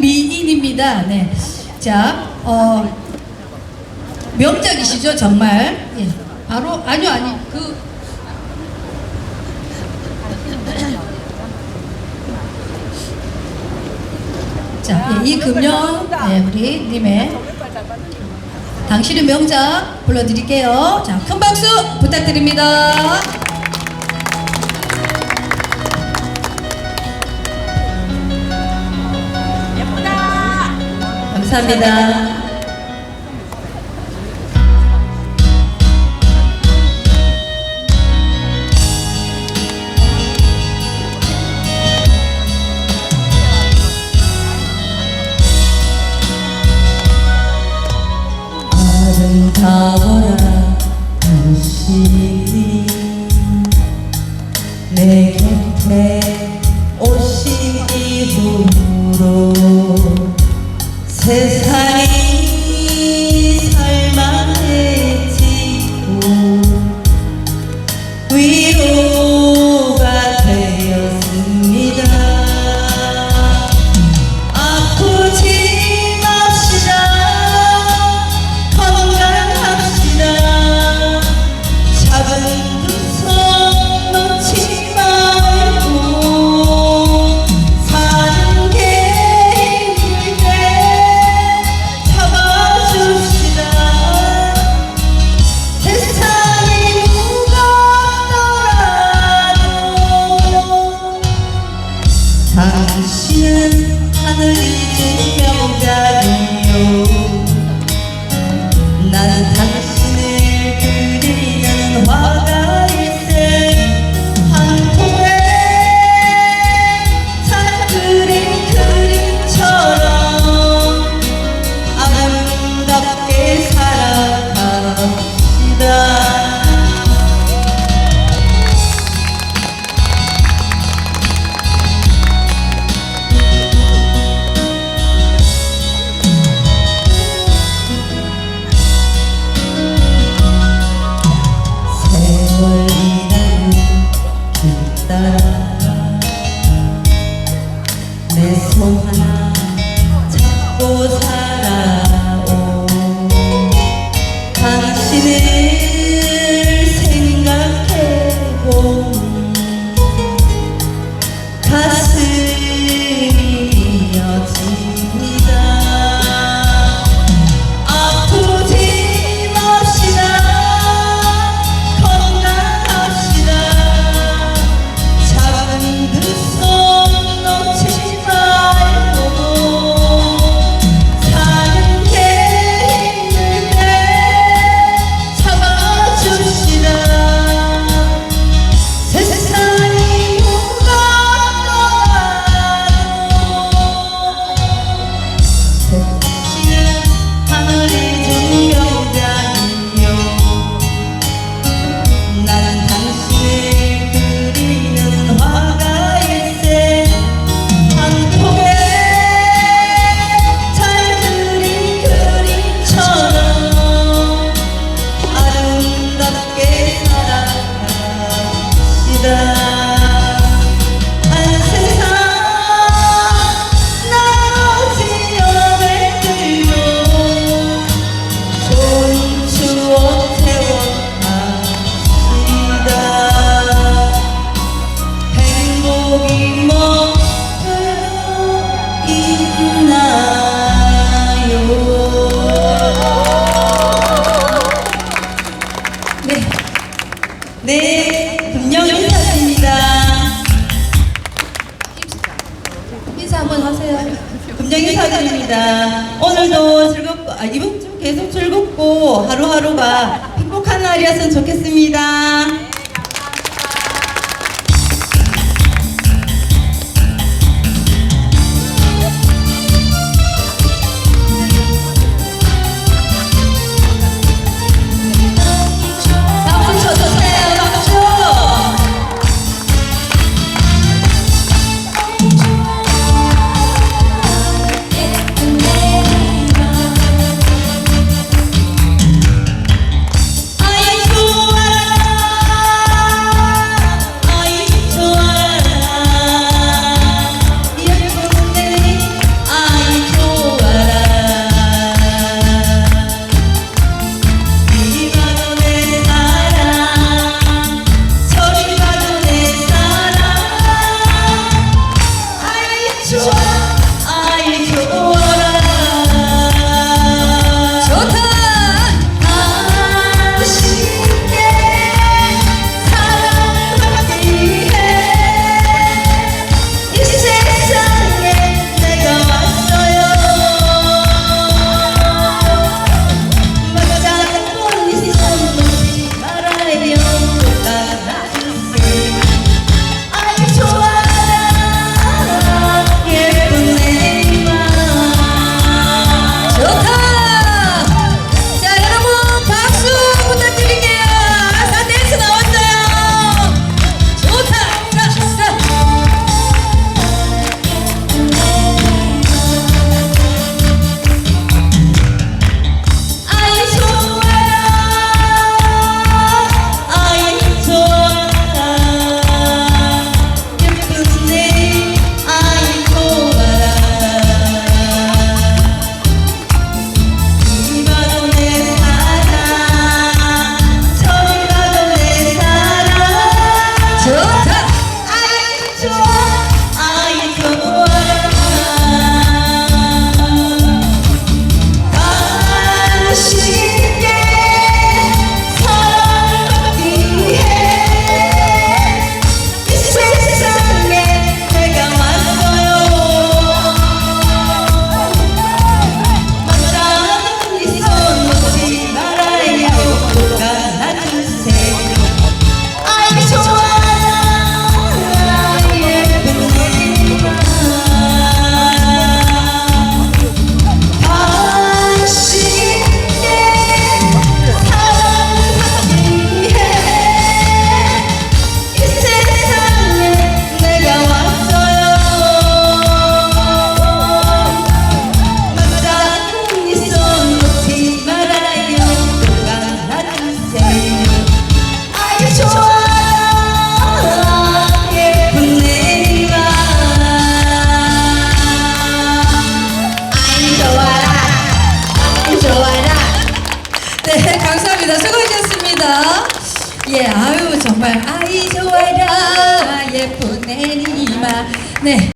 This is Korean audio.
김미인입니다. 네. 자, 어, 명작이시죠, 정말. 예. 바로, 아니요, 아니, 그, 자, 예, 이 금연, 네, 우리 님의 당신의 명작 불러드릴게요. 자, 큰 박수 부탁드립니다. 감사합니다. 아름다워라 당신이 내 곁에 오신 이후로 당신은 하늘이 준 명작이요. 나는 당신 길 따라 내손 하나 잡고 살 네, 금영 인사드립니다. 인사 한번 하세요. 금영 인사드립니다. 오늘도 즐겁고, 아, 이번 주 계속 즐겁고 하루하루가 행복한 날이었으면 좋겠습니다. 예, 아유, 정말, 아이 좋아라, 예쁜 내리마. 네.